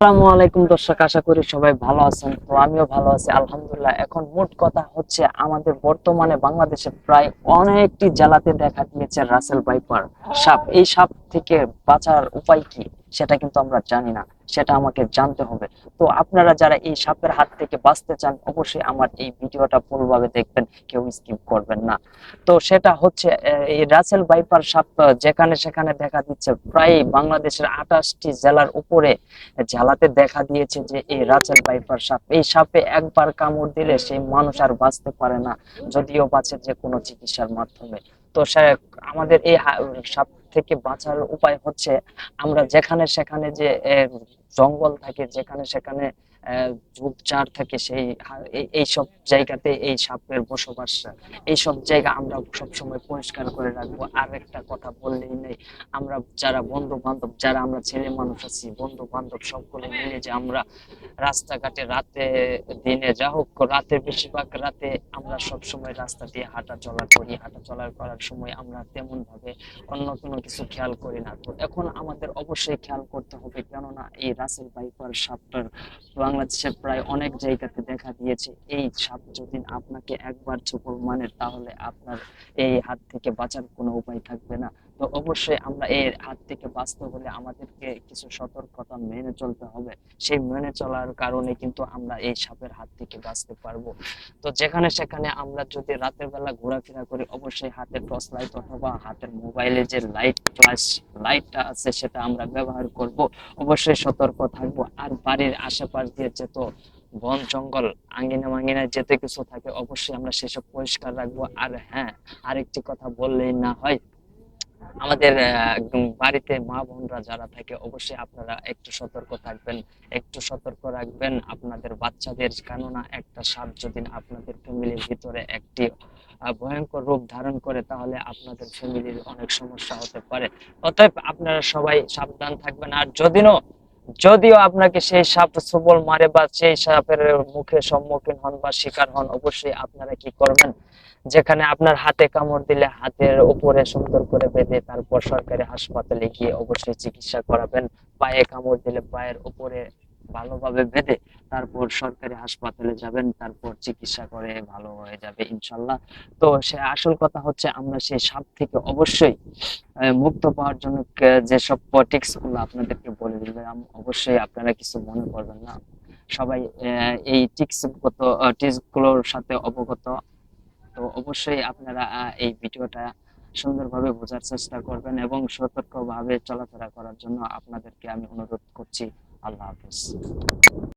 আসসালামু আলাইকুম দর্শক, আশা করি সবাই ভালো আছেন। তো আমিও ভালো আছি, আলহামদুলিল্লাহ। এখন মোট কথা হচ্ছে, আমাদের বর্তমানে বাংলাদেশে প্রায় অনেকটি জেলাতে দেখা দিয়েছে রাসেল বাইপার সাপ। এই সাপ থেকে বাঁচার উপায় কি, সেটা কিন্তু আমরা জানি না। সেটা আমাকে জানতে হবে। তো আপনারা যারা এই সাপের হাত থেকে বাঁচতে চান, অবশ্যই আমার এই ভিডিওটা ফুলভাবে দেখবেন, কেউ স্কিপ করবেন না। তো সেটা হচ্ছে এই রাসেল ভাইপার সাপ যেখানে সেখানে দেখা দিচ্ছে প্রায় বাংলাদেশের আঠাশটি জেলার উপরে ঝালাতে দেখা দিয়েছে যে এই রাসেল বাইপার সাপ। এই সাপে একবার কামড় দিলে সেই মানুষ আর বাঁচতে পারে না, যদিও বাঁচে যে কোনো চিকিৎসার মাধ্যমে। তো আমাদের এই সাপ থেকে বাঁচার উপায় হচ্ছে আমরা যেখানে সেখানে যে জঙ্গল থাকে যেখানে সেখানে ঝোপঝাড় থাকে সেই এই- এইসব জায়গাতে এই সাপের বসবাস, এইসব জায়গা আমরা সবসময় পরিষ্কার করে রাখব। আর একটা কথা বললেই নেই, আমরা যারা বন্ধু বান্ধব যারা আমরা ছেলে মানুষ আছি বন্ধু বান্ধব সকলে মিলে যে আমরা রাস্তাঘাটে রাতে, দিনে যা হোক, রাতে বেশিরভাগ রাতে আমরা সব সময় রাস্তা দিয়ে হাঁটা চলা করি। হাঁটা চলা করার সময় আমরা তেমন ভাবে অন্য কোনো কিছু খেয়াল করি না। তো এখন আমাদের অবশ্যই খেয়াল করতে হবে কেননা এই রাসেল বাইপার সাপটার বাংলাদেশের প্রায় অনেক জায়গাতে দেখা দিয়েছে, এই সাপ যদি আপনাকে একবার ছোপল মানে তাহলে আপনার এই হাত থেকে বাঁচার কোনো উপায় থাকবে না। অবশ্যই আমরা এর হাত থেকে বাঁচতে হলে আমাদেরকে কিছু সতর্কতা মেনে চলতে হবে। সেই মেনে চলার কারণে কিন্তু আমরা এই সাপের হাত থেকে বাঁচতে পারব। তো যেখানে সেখানে আমরা যদি রাতের বেলা ঘোরাফেরা করি, অবশ্যই হাতে টর্চ লাইট অথবা হাতের মোবাইলে যে লাইট ফ্ল্যাশ লাইটটা আছে সেটা আমরা ব্যবহার করব। অবশ্যই সতর্ক থাকব। আর বাড়ির আশেপাশ দিয়ে যেত বন, জঙ্গল আঙ্গিনা মাঙ্গিনায় যেতে কিছু থাকে, অবশ্যই আমরা সেসব পরিষ্কার রাখব। আর হ্যাঁ আরেকটি কথা বললেই না হয় আমাদের বাড়িতে মা বোনরা যারা থাকে, অবশ্যই আপনারা একটু সতর্ক থাকবেন, একটু সতর্ক রাখবেন। আপনাদের বাচ্চাদের কেননা একটা সাপ যদি আপনাদের ফ্যামিলির ভিতরে একটি ভয়ঙ্কর রূপ ধারণ করে, তাহলে আপনাদের ফ্যামিলির অনেক সমস্যা হতে পারে। অতএব আপনারা সবাই সাবধান থাকবেন। আর যদিও যদিও আপনাকে সেই সাপ সুবল মারে বা সেই সাপের মুখে সম্মুখীন হন বা শিকার হন, অবশ্যই আপনারা কি করবেন? যেখানে আপনার হাতে কামড় দিলে হাতের উপরে সুন্দর করে বেঁধে তারপর সরকারি হাসপাতালে গিয়ে অবশ্যই চিকিৎসা করাবেন। পায়ে কামড় দিলে পায়ের উপরে ভালোভাবে বেঁধে তারপর সরকারি হাসপাতালে যাবেন, তারপর চিকিৎসা করে ভালো হয়ে যাবে ইনশাল্লাহ। তো সে আসল কথা হচ্ছে আমরা সেই সাপ থেকে অবশ্যই মুক্ত পাওয়ার জন্য যেসব টিক্সগুলো আপনাদেরকে বলে দিলাম, অবশ্যই আপনারা কিছু মনে করবেন না। সবাই এই টিক্স গত টিক্সগুলোর সাথে অবগত। তো অবশ্যই আপনারা এই ভিডিওটা সুন্দরভাবে বোঝার চেষ্টা করবেন এবং সতর্কভাবে চলাফেরা করার জন্য আপনাদেরকে আমি অনুরোধ করছি। আল্লাহ হাফিজ।